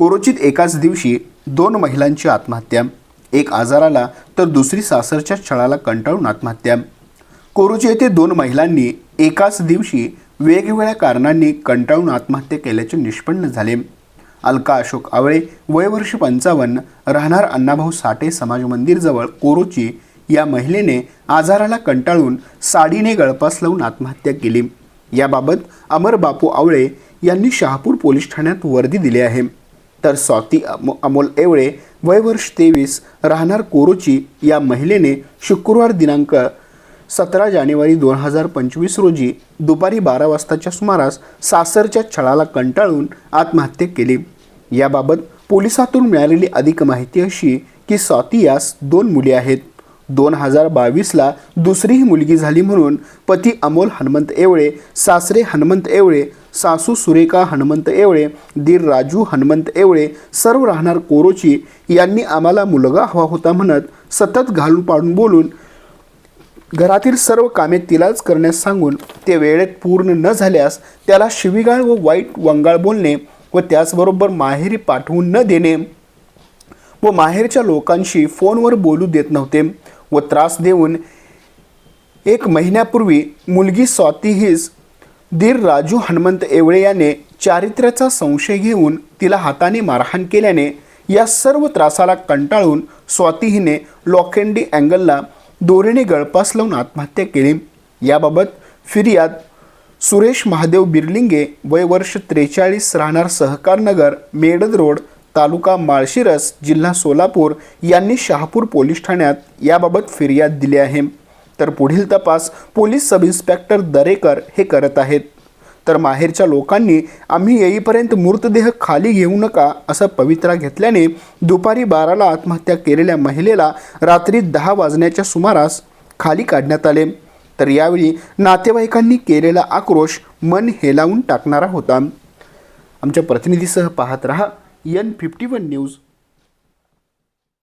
कोरोचित एकाच दिवशी दोन महिलांची आत्महत्या. एक आजाराला तर दुसरी सासरच्या छळाला कंटाळून आत्महत्या. कोरोची येथे दोन महिलांनी एकाच दिवशी वेगवेगळ्या कारणांनी कंटाळून आत्महत्या केल्याचे निष्पन्न झाले. अलका अशोक आवळे वय वर्ष पंचावन्न राहणार अण्णाभाऊ साठे समाज मंदिरजवळ कोरोची या महिलेने आजाराला कंटाळून साडीने गळपास लावून आत्महत्या केली. याबाबत अमर बापू आवळे यांनी शहापूर पोलीस ठाण्यात वर्दी दिली आहे. तर स्वाती अमो अमोल एवळे वयवर्ष तेवीस राहणार कोरोची या महिलेने शुक्रवार दिनांक सतरा जानेवारी दोन हजार पंचवीस रोजी दुपारी बारा वाजताच्या सुमारास सासरच्या छळाला कंटाळून आत्महत्या केली. याबाबत पोलिसातून मिळालेली अधिक माहिती अशी की स्वाती यास दोन मुली आहेत. दोन हजार बावीसला दुसरीही मुलगी झाली म्हणून पती अमोल हनुमंत एवळे सासरे हनुमंत एवळे सासू सुरेखा हनुमंत एवळे दीर राजू हनुमंत एवळे सर्व राहणार कोरोची यांनी आम्हाला मुलगा हवा होता म्हणत सतत घालून पाडून बोलून घरातील सर्व कामे तिलाच करण्यास सांगून ते वेळेत पूर्ण न झाल्यास त्याला शिवीगाळ व वाईट वंगाळ बोलणे व त्याचबरोबर माहेरी पाठवून न देणे व माहेरच्या लोकांशी फोनवर बोलू देत नव्हते व त्रास देऊन एक महिन्यापूर्वी मुलगी स्वाती हीच धीर राजू हनुमंत एवळे याने चारित्र्याचा संशय घेऊन तिला हाताने मारहाण केल्याने या सर्व त्रासाला कंटाळून स्वाती हिने लॉकेंडी अँगलला दोरीने गळपास लावून आत्महत्या केली. याबाबत फिर्याद सुरेश महादेव बिर्लिंगे वय वर्ष त्रेचाळीस राहणार सहकारनगर मेडद रोड तालुका माळशिरस जिल्हा सोलापूर यांनी शहापूर पोलीस ठाण्यात याबाबत फिर्याद दिली आहे. तर पुढील तपास पोलीस सब इन्स्पेक्टर दरेकर हे करत आहेत. तर माहेरच्या लोकांनी आम्ही येईपर्यंत मृतदेह खाली घेऊ नका असा पवित्रा घेतल्याने दुपारी बाराला आत्महत्या केलेल्या महिलेला रात्री दहा वाजण्याच्या सुमारास खाली काढण्यात आले. तर यावेळी नातेवाईकांनी केलेला आक्रोश मन हेलावून टाकणारा होता. आमच्या प्रतिनिधीसह पाहत रहा एन फिफ्टी वन न्यूज